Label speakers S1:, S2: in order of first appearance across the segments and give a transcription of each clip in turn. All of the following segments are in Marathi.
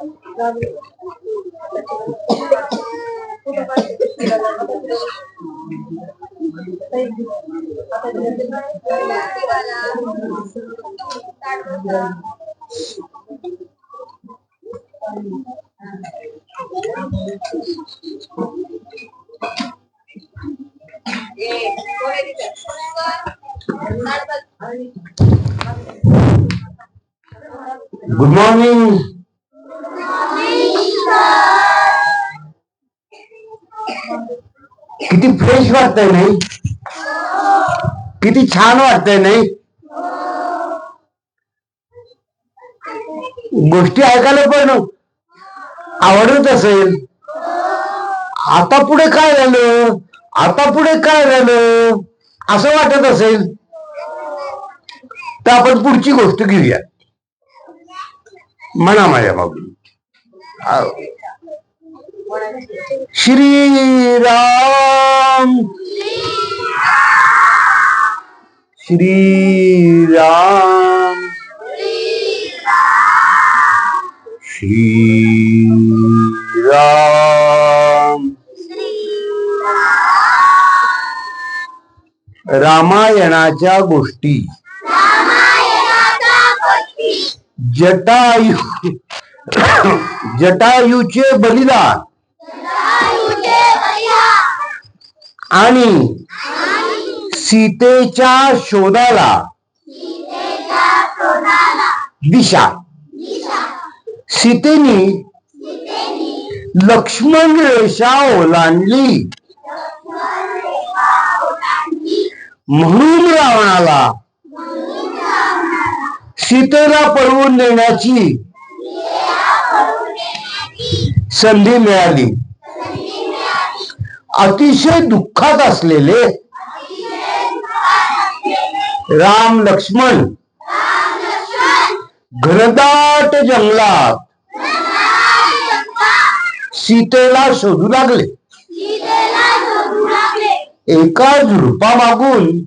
S1: Good morning. किती फ्रेश वाटतय नाही? किती छान वाटतय नाही? गोष्टी ऐकायला पण आवडत असेल. आता पुढे काय झालं? आता पुढे काय झालं? असं वाटत असेल. तर आपण पुढची गोष्ट घेऊया म्हणा माझ्या बाबू श्रीराम। श्रीराम। श्रीराम। रामायणाच्या गोष्टी। जटायू जटायूचे बलिदान. आणि सीतेच्या शोधाला दिशा. सीतेने लक्ष्मण रेषा ओलांडली. म्हणून रावणाला सीतेला पळवून नेण्याची संधी मिळाली. अतिशय दुःखात असलेले राम लक्ष्मण घनदाट जंगलात सीतेला शोधू लागले. एका झुडपा मागून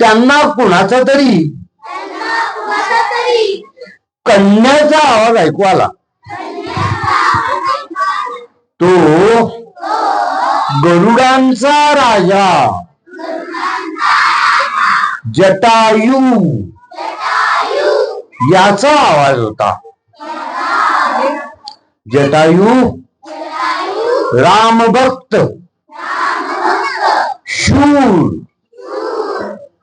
S1: त्यांना कुणाचा तरी कन्याचा आवाज ऐकू आला. तो गरुडांचा राजा. जटायू. याचा आवाज होता. जटायू. रामभक्त. शूर.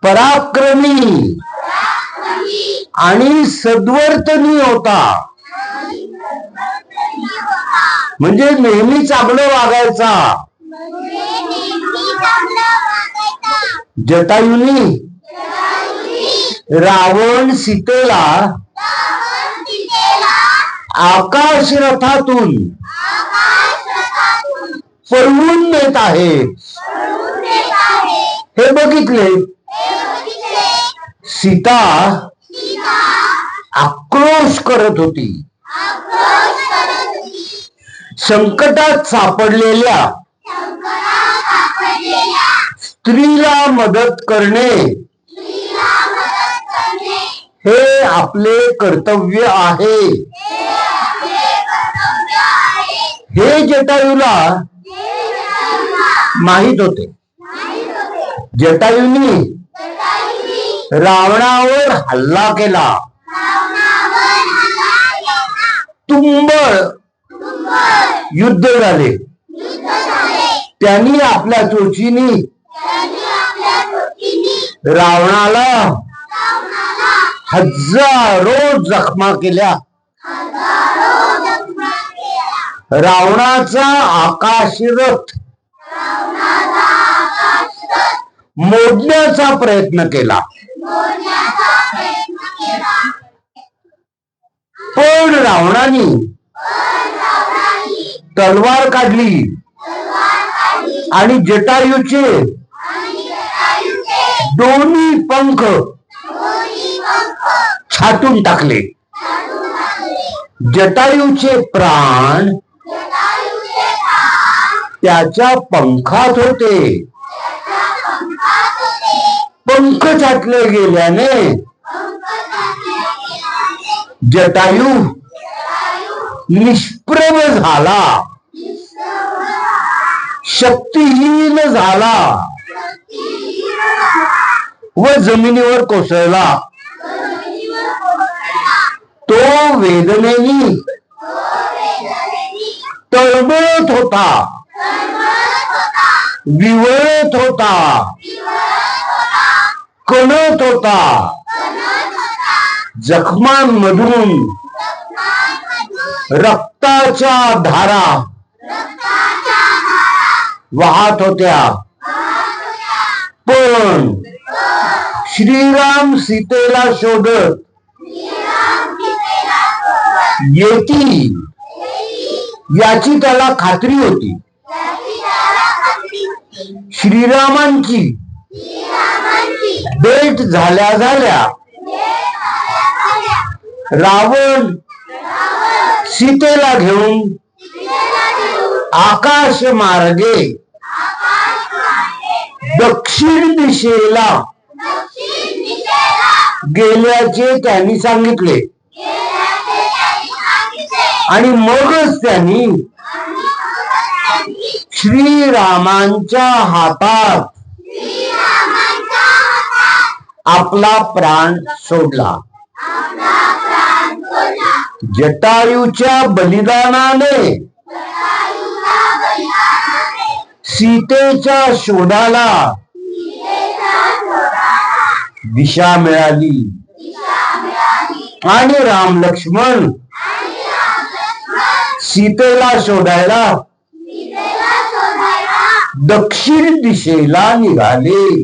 S1: पराक्रमी. आणि सद्वर्तनी होता. म्हणजे नेहमी चांगलं वागायचा. जटायुनी. रावण सीतेला. आकाश रथातून. पळवून नेत आहे. हे बघितले? सीता. आक्रोश करत होती. संकटात सापडलेल्या स्त्रीला मदत करणे हे आपले कर्तव्य आहे. हे जटायूला माहीत होते. जटायूनी रावणावर हल्ला केला. तुंबळ युद्ध झाले. त्यांनी आपल्या चोचीनी रावणाला हजारो जखमा केल्या. रावणाचा आकाशरथ मोडण्याचा प्रयत्न केला. पण रावणाने तलवार काढली. आणि जटायूचे दोन्ही पंख छाटून टाकले. जटायूचे प्राण त्याच्या पंखात होते. पंख छाटले गेल्याने जटायू निष्प्रभ झाला शक्तिहीन झाला। व जमिनीवर कोसळला। तो वेदनेनी तळमळत होता। विवळत होता। कणत होता। जखमांमधून रक्ताच्या धारा. वाहत होत्या. पण श्रीराम सीतेला शोधत येती. याची त्याला खात्री होती. श्रीरामांची भेट झाल्या झाल्या. रावण सीतेला घेऊन आकाश मार्गे दक्षिण दिशेला गेल्याचे त्यांनी सांगितले. आणि मगच त्यांनी श्रीरामांच्या हातात आपला प्राण सोडला. जटायूच्या बलिदानाने सीतेच्या शोधाला दिशा मिळाली. आणि राम लक्ष्मण सीतेला शोधायला दक्षिण दिशेला निघाले.